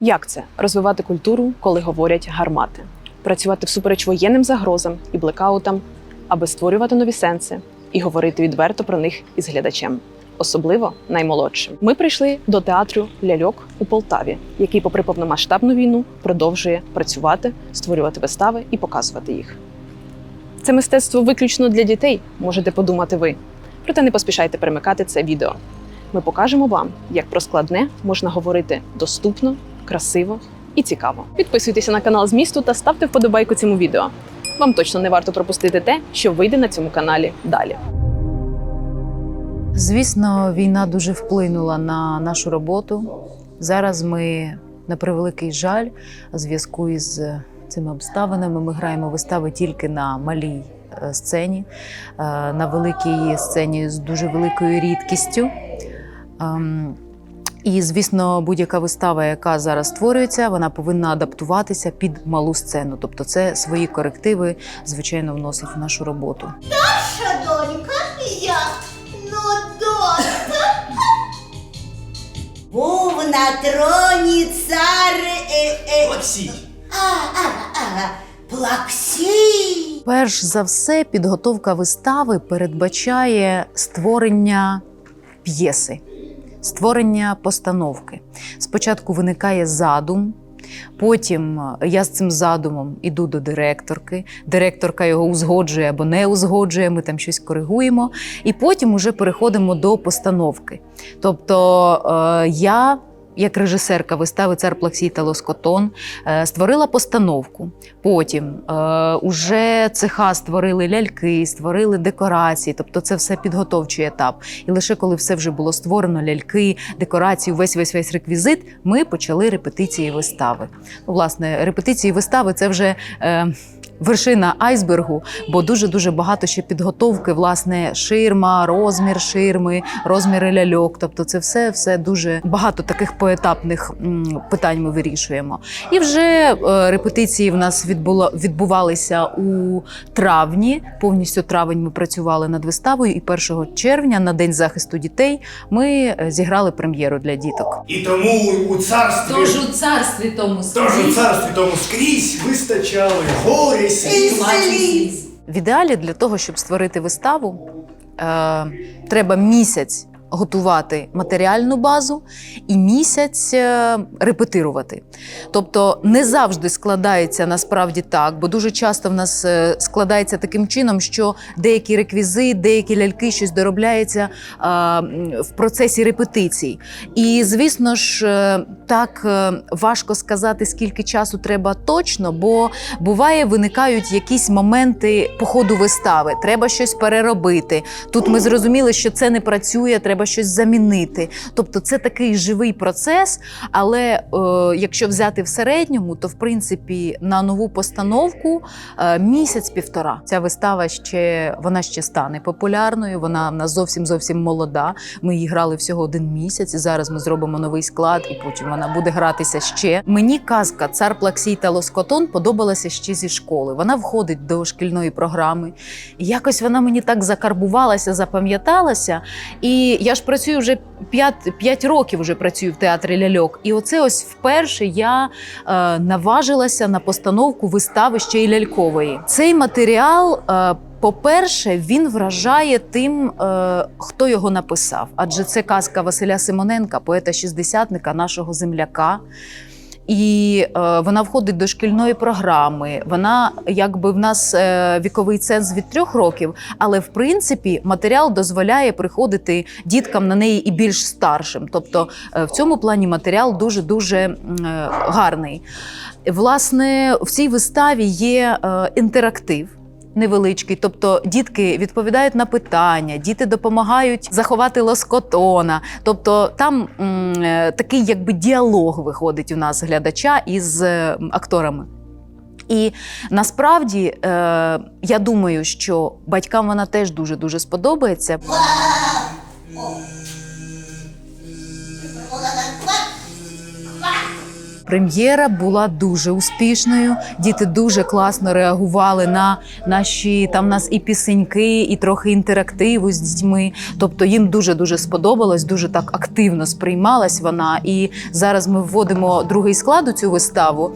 Як це розвивати культуру, коли говорять гармати, працювати всупереч воєнним загрозам і блекаутам, аби створювати нові сенси і говорити відверто про них із глядачем, особливо наймолодшим. Ми прийшли до театру Ляльок у Полтаві, який, попри повномасштабну війну, продовжує працювати, створювати вистави і показувати їх. Це мистецтво виключно для дітей, можете подумати ви. Проте не поспішайте перемикати це відео. Ми покажемо вам, як про складне можна говорити доступно, красиво і цікаво. Підписуйтеся на канал змісту та ставте вподобайку цьому відео. Вам точно не варто пропустити те, що вийде на цьому каналі далі. Звісно, війна дуже вплинула на нашу роботу. Зараз ми, на превеликий жаль, у зв'язку із цими обставинами, ми граємо вистави тільки на малій е, сцені, е, на великій сцені з дуже великою рідкістю. І, звісно, будь-яка вистава, яка зараз створюється, вона повинна адаптуватися під малу сцену. Тобто, це свої корективи, звичайно, вносить в нашу роботу. Наша донька я. Ну, донька. Був на троні цар. Е, е, Олексій! а, а, а, Плаксій. Перш за все, підготовка вистави передбачає створення п'єси, створення постановки. Спочатку виникає задум. Потім е, я з цим задумом іду до директорки. Директорка його узгоджує або не узгоджує, ми там щось коригуємо. І потім уже переходимо до постановки. Тобто е, я, як режисерка вистави Цар Плаксій та Лоскотон, е, створила постановку. Потім е, уже цеха створили ляльки, створили декорації, тобто це все підготовчий етап. І лише коли все вже було створено, ляльки, декорації, весь весь весь реквізит, ми почали репетиції вистави. Ну, власне, репетиції вистави це вже. Вершина айсбергу, бо дуже дуже багато ще підготовки, власне, ширма, розмір ширми, розміри ляльок. Тобто, це все, все дуже багато таких поетапних питань ми вирішуємо. І вже е, репетиції в нас відбуло, відбувалися у травні. Повністю травень ми працювали над виставою, і 1 червня, на день захисту дітей, ми е, зіграли прем'єру для діток. І тому у царстві, Тож у царстві тому тож у царстві тому скрізь вистачали горі. В ідеалі для того, щоб створити виставу, е, треба місяць готувати матеріальну базу і місяць е, репетирувати. Тобто не завжди складається насправді так, бо дуже часто в нас е, складається таким чином, що деякі реквізити, деякі ляльки щось доробляється е, в процесі репетицій. І звісно ж, так важко сказати, скільки часу треба точно, бо буває, виникають якісь моменти по ходу вистави. Треба щось переробити. Тут ми зрозуміли, що це не працює, треба щось замінити. Тобто, це такий живий процес. Але е, якщо взяти в середньому, то в принципі на нову постановку е, місяць-півтора. Ця вистава ще вона ще стане популярною. Вона в нас зовсім зовсім молода. Ми її грали всього один місяць. І зараз ми зробимо новий склад, і потім вона буде гратися ще. Мені казка Цар Плаксій та Лоскотон подобалася ще зі школи. Вона входить до шкільної програми. І якось вона мені так закарбувалася, запам'яталася. І я ж працюю вже 5, 5 років вже працюю в театрі ляльок. І оце ось вперше я е, наважилася на постановку вистави ще й лялькової. Цей матеріал. Е, по-перше, він вражає тим, е, хто його написав. Адже це казка Василя Симоненка, поета-шістдесятника, нашого земляка. І е, вона входить до шкільної програми. Вона якби в нас е, віковий ценз від трьох років, але в принципі матеріал дозволяє приходити діткам на неї і більш старшим. Тобто е, в цьому плані матеріал дуже дуже гарний. Власне, в цій виставі є е, інтерактив. Невеличкий, тобто дітки відповідають на питання, діти допомагають заховати лоскотона. Тобто там м, е, такий якби діалог виходить у нас глядача із е, акторами. І насправді е, я думаю, що батькам вона теж дуже дуже сподобається. Прем'єра була дуже успішною. Діти дуже класно реагували на наші там у нас і пісеньки, і трохи інтерактиву з дітьми. Тобто їм дуже дуже сподобалось, дуже так активно сприймалась вона. І зараз ми вводимо другий склад у цю виставу.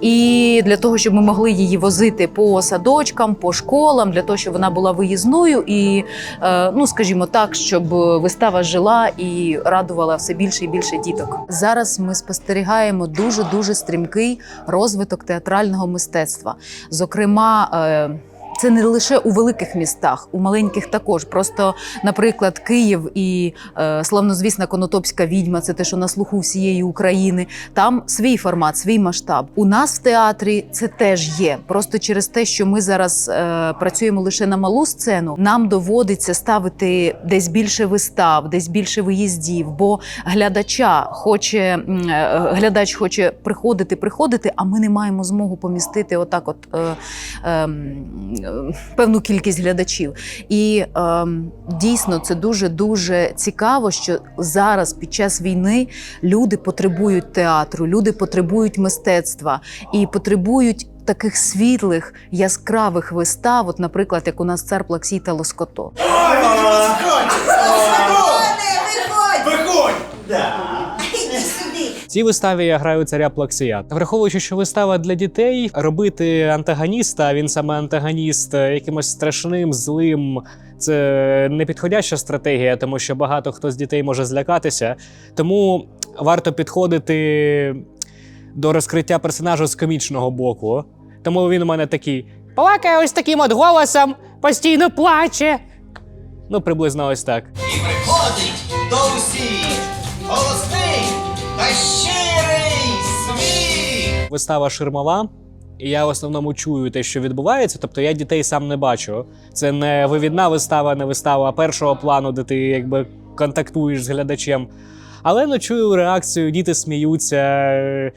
І для того, щоб ми могли її возити по садочкам, по школам, для того, щоб вона була виїзною і, е, ну скажімо так, щоб вистава жила і радувала все більше і більше діток. Зараз ми спостерігаємо дуже дуже стрімкий розвиток театрального мистецтва. Зокрема. Це не лише у великих містах, у маленьких також. Просто, наприклад, Київ і е, славнозвісна Конотопська відьма це те, що на слуху всієї України. Там свій формат, свій масштаб. У нас в театрі це теж є. Просто через те, що ми зараз е, працюємо лише на малу сцену, нам доводиться ставити десь більше вистав, десь більше виїздів. Бо глядача хоче е, глядач хоче приходити, приходити, а ми не маємо змогу помістити отак, от. Е, е, певну кількість глядачів. І ем, дійсно це дуже дуже цікаво, що зараз під час війни люди потребують театру, люди потребують мистецтва і потребують. Таких світлих, яскравих вистав, от, наприклад, як у нас цар Плаксій та Лоското. Виходь! Виходь! Цій виставі я граю царя Плаксія. Враховуючи, що вистава для дітей, робити антагоніста, а він саме антагоніст, е, якимось страшним, злим. Це не підходяща стратегія, тому що багато хто з дітей може злякатися. Тому варто підходити до розкриття персонажа з комічного боку. Тому він у мене такий плакає ось таким от голосом, постійно плаче. Ну, приблизно ось так. і приходить до усіх щирий сміх. вистава ширмова, і я в основному чую те, що відбувається. Тобто я дітей сам не бачу. Це не вивідна вистава, не вистава першого плану, де ти якби контактуєш з глядачем. Але ну, чую реакцію, діти сміються. е,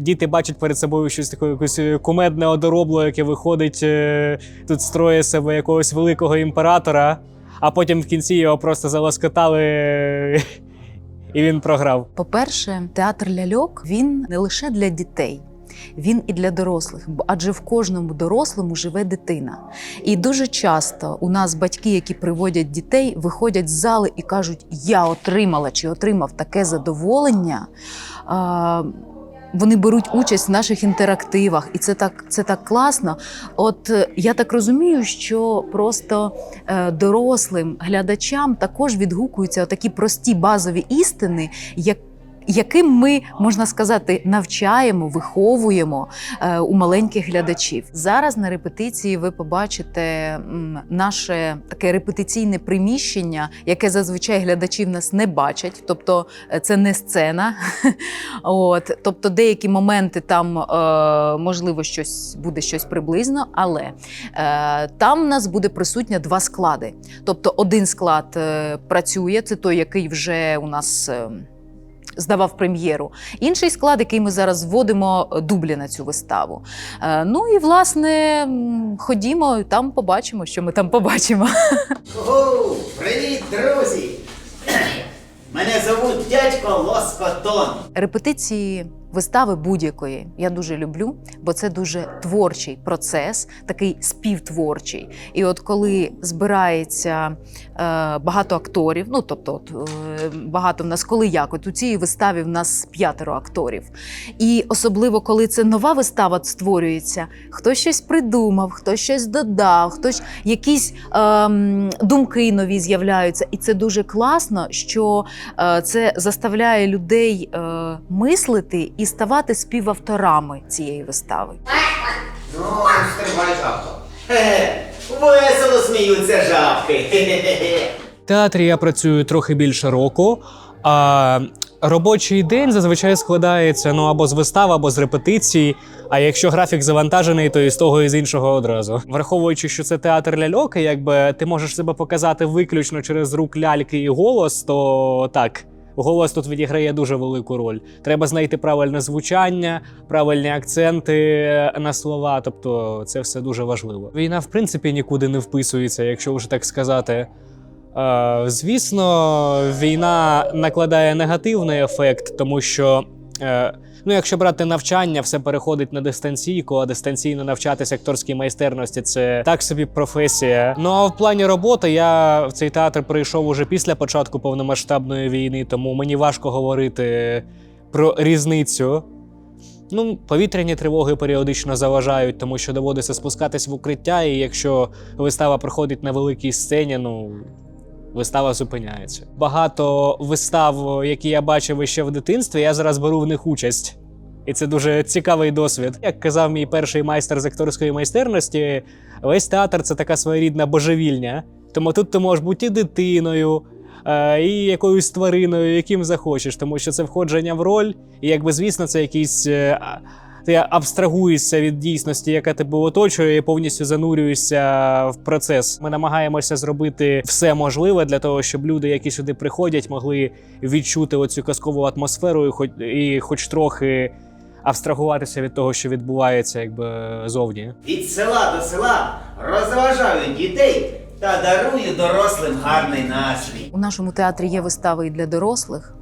Діти бачать перед собою щось таке якесь кумедне одоробло, яке виходить е, тут строє себе якогось великого імператора, а потім в кінці його просто залоскотали, е, і він програв. По-перше, театр ляльок він не лише для дітей. Він і для дорослих, адже в кожному дорослому живе дитина. І дуже часто у нас батьки, які приводять дітей, виходять з зали і кажуть: Я отримала чи отримав таке задоволення. Вони беруть участь в наших інтерактивах, і це так, це так класно. От е, я так розумію, що просто е, дорослим глядачам також відгукуються такі прості базові істини, як яким ми можна сказати навчаємо, виховуємо е, у маленьких глядачів. Зараз на репетиції ви побачите наше таке репетиційне приміщення, яке зазвичай глядачі в нас не бачать. Тобто е, це не сцена. От, тобто деякі моменти там е, можливо щось буде щось приблизно, але там в нас буде присутня два склади. Тобто один склад працює, це той, який вже у нас. Здавав прем'єру. Інший склад, який ми зараз вводимо е, дублі на цю виставу. Е, ну і власне ходімо, там побачимо, що ми там побачимо. О, привіт, друзі! Мене зовуть дядько Лоскотон. Репетиції вистави будь-якої я дуже люблю, бо це дуже творчий процес, такий співтворчий. І от коли збирається е, багато акторів, ну тобто, от, е, багато в нас, коли як, от у цій виставі в нас п'ятеро акторів. І особливо, коли це нова вистава створюється, хтось щось придумав, хтось щось додав, хтось якісь ем, думки нові з'являються. І це дуже класно, що е, це заставляє людей е, мислити і ставати співавторами цієї вистави. Ну, стривай жабко. Хе-хе, весело сміються жабки. В театрі я працюю трохи більше року. А робочий день зазвичай складається ну або з вистав, або з репетицій. А якщо графік завантажений, то і з того, і з іншого одразу. Враховуючи, що це театр ляльок, і якби ти можеш себе показати виключно через рук ляльки і голос, то так. Голос тут відіграє дуже велику роль. Треба знайти правильне звучання, правильні акценти на слова. Тобто це все дуже важливо. Війна, в принципі, нікуди не вписується, якщо вже так сказати. Е, Звісно, війна накладає негативний ефект, тому що е, Ну, якщо брати навчання, все переходить на дистанційку, а дистанційно навчатися акторській майстерності це так собі професія. Ну а в плані роботи я в цей театр прийшов уже після початку повномасштабної війни, тому мені важко говорити про різницю. Ну, повітряні тривоги періодично заважають, тому що доводиться спускатись в укриття, і якщо вистава проходить на великій сцені, ну. Вистава зупиняється. Багато вистав, які я бачив ще в дитинстві, я зараз беру в них участь. І це дуже цікавий досвід. Як казав мій перший майстер з акторської майстерності, весь театр це така своєрідна божевільня. Тому тут ти можеш бути і дитиною, е, і якоюсь твариною, яким захочеш, тому що це входження в роль, і якби звісно, це якийсь. е, Ти абстрагуєшся від дійсності, яка тебе оточує, і повністю занурюєшся в процес. Ми намагаємося зробити все можливе для того, щоб люди, які сюди приходять, могли відчути оцю казкову атмосферу і хоч, і хоч трохи абстрагуватися від того, що відбувається, якби зовні. Від села до села розважаю дітей та дарую дорослим гарний настрій. У нашому театрі є вистави і для дорослих.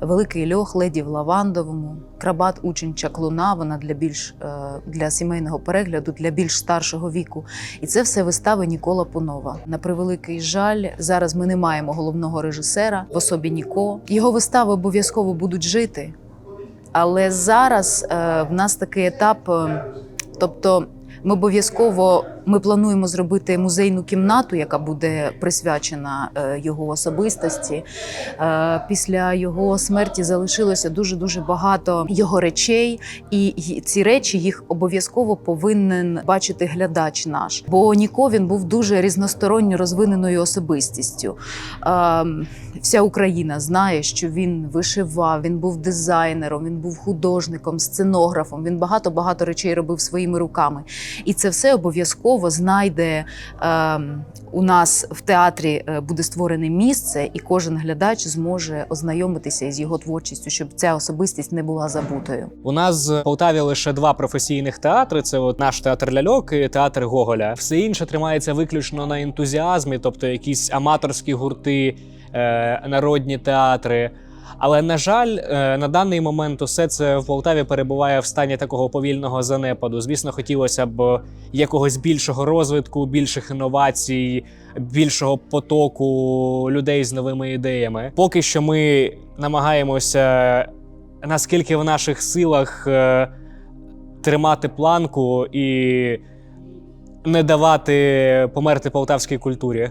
Великий льох леді в лавандовому, крабат учень чаклуна. Вона для більш е, для сімейного перегляду, для більш старшого віку. І це все вистави Нікола Пунова. На превеликий жаль, зараз ми не маємо головного режисера в особі Ніко. Його вистави обов'язково будуть жити. Але зараз е, в нас такий етап, е, тобто ми обов'язково ми плануємо зробити музейну кімнату, яка буде присвячена е, його особистості. Е, після його смерті залишилося дуже дуже багато його речей, і ці речі їх обов'язково повинен бачити глядач наш. Бо Ніко він був дуже різносторонньо розвиненою особистістю. Е, Вся Україна знає, що він вишивав, він був дизайнером, він був художником, сценографом. Він багато багато речей робив своїми руками. І це все обов'язково знайде е, у нас в театрі е, буде створене місце, і кожен глядач зможе ознайомитися із його творчістю, щоб ця особистість не була забутою. У нас в Полтаві лише два професійних театри: це от наш театр ляльок і театр Гоголя. Все інше тримається виключно на ентузіазмі, тобто якісь аматорські гурти, е, народні театри. Але на жаль, е, на даний момент усе це в Полтаві перебуває в стані такого повільного занепаду. Звісно, хотілося б якогось більшого розвитку, більших інновацій, більшого потоку людей з новими ідеями. Поки що ми намагаємося наскільки в наших силах е, тримати планку і не давати померти полтавській культурі.